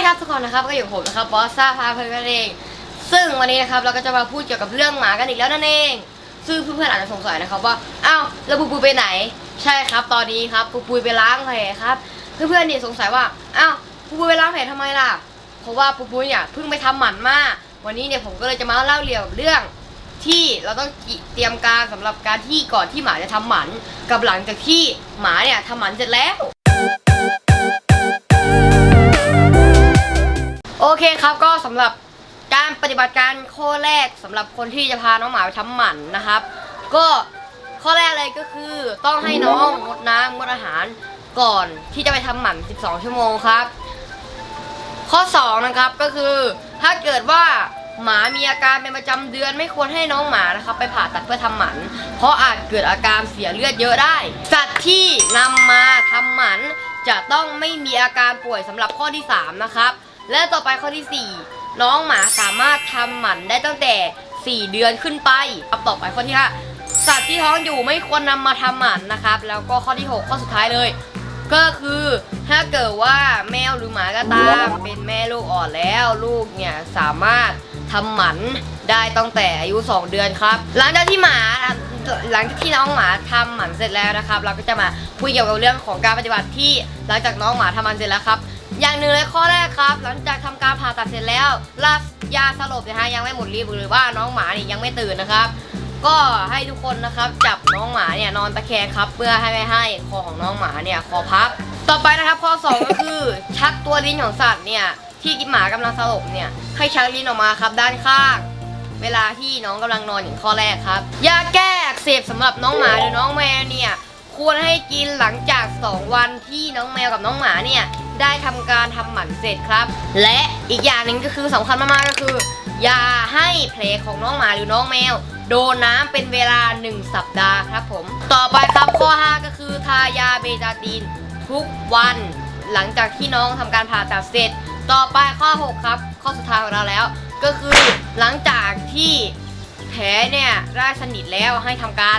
ดีครับทุกคนนะครับก็อยู่กับผมนะครับบอสซ่าพาเพลินกันเอง ซึ่งวันนี้นะครับเราก็จะมาพูดเกี่ยวกับเรื่องหมากันอีกแล้วนั่นเอง ซึ่งเพื่อนๆอาจจะสงสัยนะครับว่าอ้าวแล้วปูปุยไปไหน ใช่ครับ ตอนนี้ครับปูปุยไปล้างแผลครับ เพื่อนๆเนี่ยสงสัยว่าอ้าวปูปุยไปล้างแผลทำไมล่ะ เพราะว่าปูปุยเนี่ยเพิ่งไปทำหมันมาวันนี้เนี่ยผมก็เลยจะมาเล่าเรื่องเรื่องที่เราต้องเตรียมการสำหรับการที่ก่อนที่หมาจะทำหมันกับหลังจากที่หมาเนี่ยทำหมันเสร็จแล้ว เคครับก็สำหรับการปฏิบัติการข้อแรกสำหรับคนที่จะพาน้องหมาไปทำหมันนะครับ ก็ข้อแรกเลยก็คือต้องให้น้องงดน้ำงดอาหารก่อนที่จะไปทำหมัน 12 ชั่วโมงครับ ข้อ 2 นะครับก็คือ ถ้าเกิดว่าหมามีอาการเป็นประจำเดือนไม่ควรให้น้องหมานะครับ ไปผ่าตัดเพื่อทำหมัน เพราะอาจเกิดอาการเสียเลือดเยอะได้ สัตว์ที่นำมาทำหมันจะต้องไม่มีอาการป่วยสำหรับข้อที่ 3 นะครับ และต่อไปข้อทีสี่ 4 น้องหมาสามารถทำหมันได้ตั้งแต่ 4 เดือนขึ้นไปครับต่อไปข้อที่5สัตว์ที่ท้องอยู่ไม่ควรนำมาทำหมันนะครับ แล้วก็ข้อที่ 6 ข้อสุดท้ายเลย ก็คือถ้าเกิดว่าแมวหรือหมาก็ตามเป็นแม่ลูกอ่อนแล้วลูกเนี่ยสามารถทำหมันได้ตั้งแต่อายุ 2 เดือนครับ หลังจากที่หมาหลังจากที่น้องหมาทำหมันเสร็จแล้วนะครับ เราก็จะมาคุยเกี่ยวกับเรื่องของการปฏิบัติที่หลังจากน้องหมาทำหมันเสร็จแล้วครับ อย่างหนึ่งเลยข้อแรกครับ หลังจากทำการผ่าตัดเสร็จแล้วรับยาสลบนะฮะยังไม่หมดฤทธิ์หรือว่าน้องหมานี่ยังไม่ตื่นนะครับ ก็ให้ทุกคนนะครับจับน้องหมาเนี่ยนอนตะแคงครับ เพื่อให้ไม่ให้คอของน้องหมาเนี่ยคอพับ ต่อไปนะครับข้อ2ก็คือชักตัวลิ้นของสัตว์เนี่ยที่กินหมากำลังสลบเนี่ยให้ชักลิ้นออกมาครับด้านข้างเวลาที่น้องกำลังนอนอย่างข้อแรกครับยาแก้อักเสบสำหรับน้องหมาหรือน้องแมวเนี่ยควรให้กินหลังจาก 2 วันที่น้องแมวกับน้องหมาเนี่ย ได้ทำการทำหมันเสร็จครับ และอีกอย่างหนึ่งก็คือสำคัญมากๆก็คือ อย่าให้แผลของน้องหมาหรือน้องแมว โดนน้ำเป็นเวลา 1 สัปดาห์ครับผม ต่อไปครับข้อ 5 ก็คือทายาเบตาดีนทุกวัน หลังจากที่น้องทำการผ่าตัดเสร็จ ต่อไปข้อ 6 ครับ ข้อสุดท้ายของเราแล้ว ก็คือหลังจากที่แผลเนี่ยได้สนิทแล้วให้ทำการ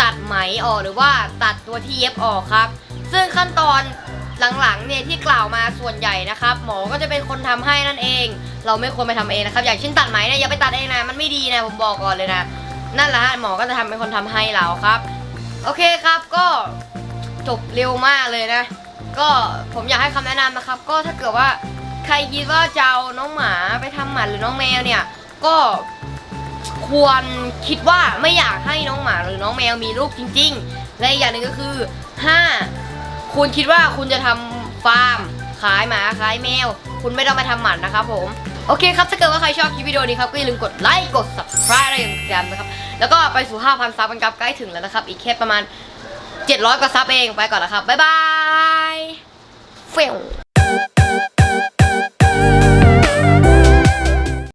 ตัดไหมออกหรือว่าตัดตัวที่เย็บออกครับ ซึ่งขั้นตอน หลังๆเนี่ยที่กล่าวมาส่วนใหญ่นะครับ หมอก็จะเป็นคนทำให้นั่นเอง เราไม่ควรไปทำเองนะครับ อย่างเช่นตัดไหมเนี่ยอย่าไปตัดเองนะมันไม่ดีนะผมบอกก่อนเลยนะนั่นแหละฮะหมอก็จะทำเป็นคนทำให้เราครับ โอเคครับก็จบเร็วมากเลยนะ ก็ผมอยากให้คำแนะนำนะครับ ก็ถ้าเกิดว่าใครคิดว่าจะเอาน้องหมาไปทำหมันหรือน้องแมวเนี่ย ก็ควรคิดว่าไม่อยากให้น้องหมาหรือน้องแมวมีลูกจริง ๆ และอีกอย่างหนึ่งก็คือถ้า คุณคิดว่าคุณจะทำฟาร์ม ขายหมาขายแมว คุณไม่ต้องไปทำหมันนะครับผม โอเคครับ ถ้าเกิดว่าใครชอบคลิปวิดีโอนี้ครับ ก็อย่าลืมกดไลค์ กด subscribe อะไรอย่างเงี้ยนะครับ แล้วก็ไปสู่ 5,000 ซับกันครับใกล้ถึงแล้วนะครับ อีกแค่ประมาณ 700กว่าซับเอง ไปก่อนแล้วครับ บ๊ายบายเฟล